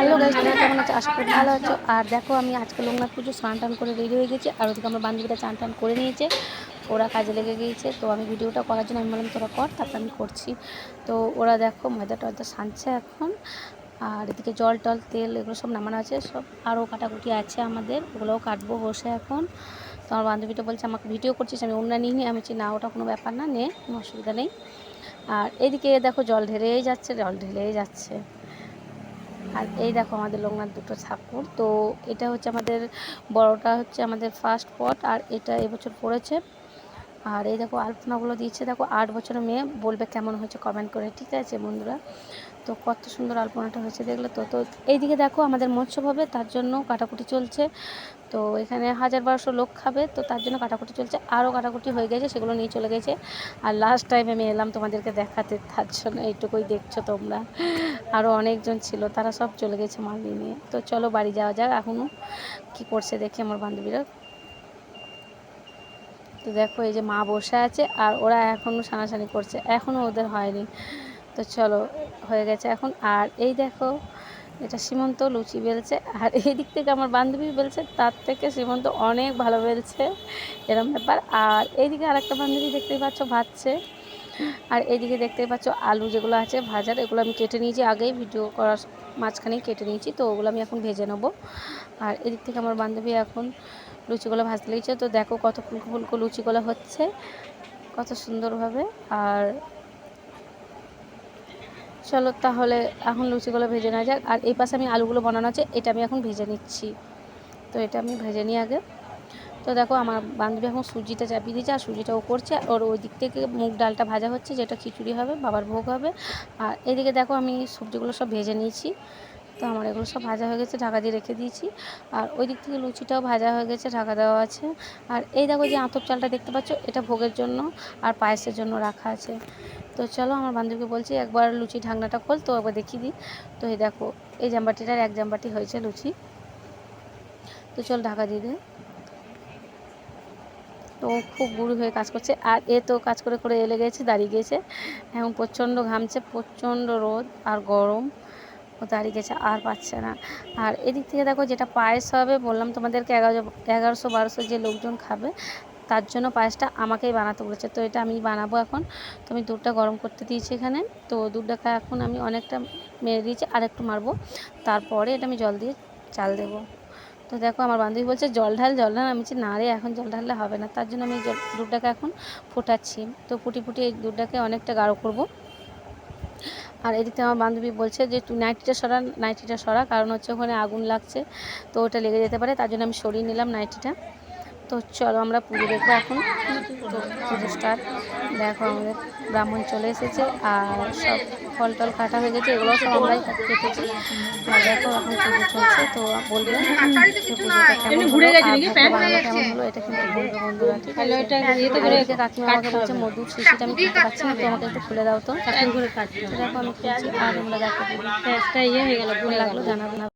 Hello guys তোমরা কেমন আছো? আশা করি ভালো আছো। আর দেখো, আমি আজকে লোকনাথ পুজো, স্নান টান করে রেডি হয়ে গেছি। আর ওদিকে আমার বান্ধবীরা চান টান করে নিয়েছে। ওরা কাজে লেগে গিয়েছে। তো আমি ভিডিওটা করার জন্য আমি বললাম, তোরা কর, তারপর আমি করছি। তো ওরা দেখো, ময়দা টয়দা সানছে এখন। আর এদিকে জল টল, তেল এগুলো সব নামানো আছে। সব আরও কাটাকুটি আছে আমাদের। ওগুলোও কাটবো বসে এখন। তো আমার বান্ধবীটা বলছে, আমাকে ভিডিও করছিস, আমি অন্য নিই আমি বলছি, না, ওটা কোনো ব্যাপার না, নে, কোনো অসুবিধা নেই। আর এদিকে দেখো, জল ঢেলেই যাচ্ছে, জল ঢেলেই যাচ্ছে। আর এই দেখো আমাদের লোকনাথ দুটো ঠাকুর। তো এটা হচ্ছে আমাদের, বড়টা হচ্ছে আমাদের ফার্স্ট পট আর এটা এবছর পড়েছে। আর এই দেখো আলপনাগুলো দিয়েছে, দেখো আট বছরের মেয়ে, বলবে কেমন হয়েছে কমেন্ট করে, ঠিক আছে বন্ধুরা? তো কত সুন্দর আলপনাটা হয়েছে, দেখলে তো তো এইদিকে দেখো আমাদের মৎস্য হবে, তার জন্য কাটাকুটি চলছে। তো এখানে হাজার বারোশো লোক খাবে, তো তার জন্য কাটাকুটি চলছে, আরও কাটাকুটি হয়ে গেছে, সেগুলো নিয়ে চলে গেছে। আর লাস্ট টাইম আমি এলাম তোমাদেরকে দেখাতে, তার জন্য এইটুকুই দেখছ তোমরা। আরও অনেকজন ছিল, তারা সব চলে গেছে মাগি নিয়ে। তো চলো বাড়ি যাওয়া যাক এখনও, কী করছে দেখি আমার বান্ধবীরা। তো দেখো এই যে মা বসে আছে আর ওরা এখনও সানাসানি করছে। এখনও ওদের হয়নি। তো চলো, হয়ে গেছে এখন। আর এই দেখো, এটা সীমন্ত লুচি বেলছে। আর এই দিক থেকে আমার বান্ধবী বেলছে, তার থেকে সীমন্ত অনেক ভালো বেলছে। এরম ব্যাপার। আর এইদিকে আরেকটা বান্ধবী দেখতেই পাচ্ছ ভাজছে। আর এইদিকে দেখতেই পাচ্ছ আলু যেগুলো আছে ভাজার, এগুলো আমি কেটে নিয়েছি। আগেই ভিডিও করার মাঝখানেই কেটে নিয়েছি, তো ওগুলো আমি এখন ভেজে নেব। আর এদিক থেকে আমার বান্ধবী এখন লুচিগুলো ভাজতে লেগেছে। তো দেখো কত ফুলকো ফুলকো লুচিগুলো হচ্ছে, কত সুন্দরভাবে। আর চলো তাহলে এখন লুচিগুলো ভেজে নেওয়া যাক। আর এই পাশে আমি আলুগুলো বানানো আছে, এটা আমি এখন ভেজে নিচ্ছি। তো এটা আমি ভেজে নিই আগে। তো দেখো আমার বান্ধবী এখন সুজিটা চাপিয়ে দিয়েছে, আর সুজিটা ও করছে। ওর ওই দিক থেকে মুগ ডালটা ভাজা হচ্ছে, যেটা খিচুড়ি হবে, বাবার ভোগ হবে। আর এদিকে দেখো আমি সবজিগুলো সব ভেজে নিয়েছি। তো আমার এগুলো সব ভাজা হয়ে গেছে, ঢাকা দিয়ে রেখে দিয়েছি। আর ওই দিক থেকে লুচিটাও ভাজা হয়ে গেছে, ঢাকা দেওয়া আছে। আর এই দেখো যে আতপ চালটা দেখতে পাচ্ছ, এটা ভোগের জন্য আর পায়েসের জন্য রাখা আছে। তো চলো, আমার বান্ধবীকে বলছি, একবার লুচি ঢাকনাটা খোল, তো একবার দেখিয়ে দিই। তো এই দেখো, এই জাম্বাটিটার এক জাম্বাটি হয়েছে লুচি। তো চল, ঢাকা দিয়ে দে। তো খুব বুড়ি হয়ে কাজ করছে, আর এ তো কাজ করে করে এলে গেছে, দাঁড়িয়ে গেছে। এখন প্রচণ্ড ঘামছে, প্রচণ্ড রোদ আর গরম। ও দাঁড়িয়ে গেছে, আর পাচ্ছে না। আর এদিক থেকে দেখো যেটা পায়েস হবে, বললাম তোমাদেরকে এগারো, এগারোশো, বারোশো যে লোকজন খাবে, তার জন্য পায়েসটা আমাকেই বানাতে বলেছে। তো এটা আমি বানাবো এখন। তো আমি দুধটা গরম করতে দিয়েছি এখানে। তো দুধটাকে এখন আমি অনেকটা মেরে দিয়েছি, আর একটু মারবো। তারপরে এটা আমি জল দিয়ে চাল দেবো। তো দেখো আমার বান্ধবী বলছে, জল ঢাল জল ঢাল। আমি না রে, এখন জল ঢাললে হবে না। তার জন্য আমি জল, দুধটাকে এখন ফোটাচ্ছি। তো ফুটি ফুটি এই দুধটাকে অনেকটা গাঢ় করব। আর এদিকে আমার বান্ধবী বলছে যে, তুই নাইটিটা সরা নাইটিটা সরা, কারণ হচ্ছে ওখানে আগুন লাগছে। তো ওটা লেগে যেতে পারে, তার জন্য আমি সরিয়ে নিলাম নাইটিটা। তো চলো আমরা পুজো দেখব এখন। তো পুজো স্টার্ট দেখো আমাদের ব্রাহ্মণ চলে এসেছে আর সব ফল টল কাটা হয়ে গেছে এগুলো সব আমরাই কেটেছি। আর দেখো এখন পুজো চলছে তো বলবে কেমন হলো এটা কিন্তু বলবে বন্ধুরা ঠিক আছে? আর কাকিমা বলছে মধুর শিশিটা আমি খুলতে পাচ্ছি না তো আমাকে একটু খুলে দাও তো। দেখো আমি আর আমরা দেখো ইয়ে হয়ে গেল কেমন লাগল জানাবেন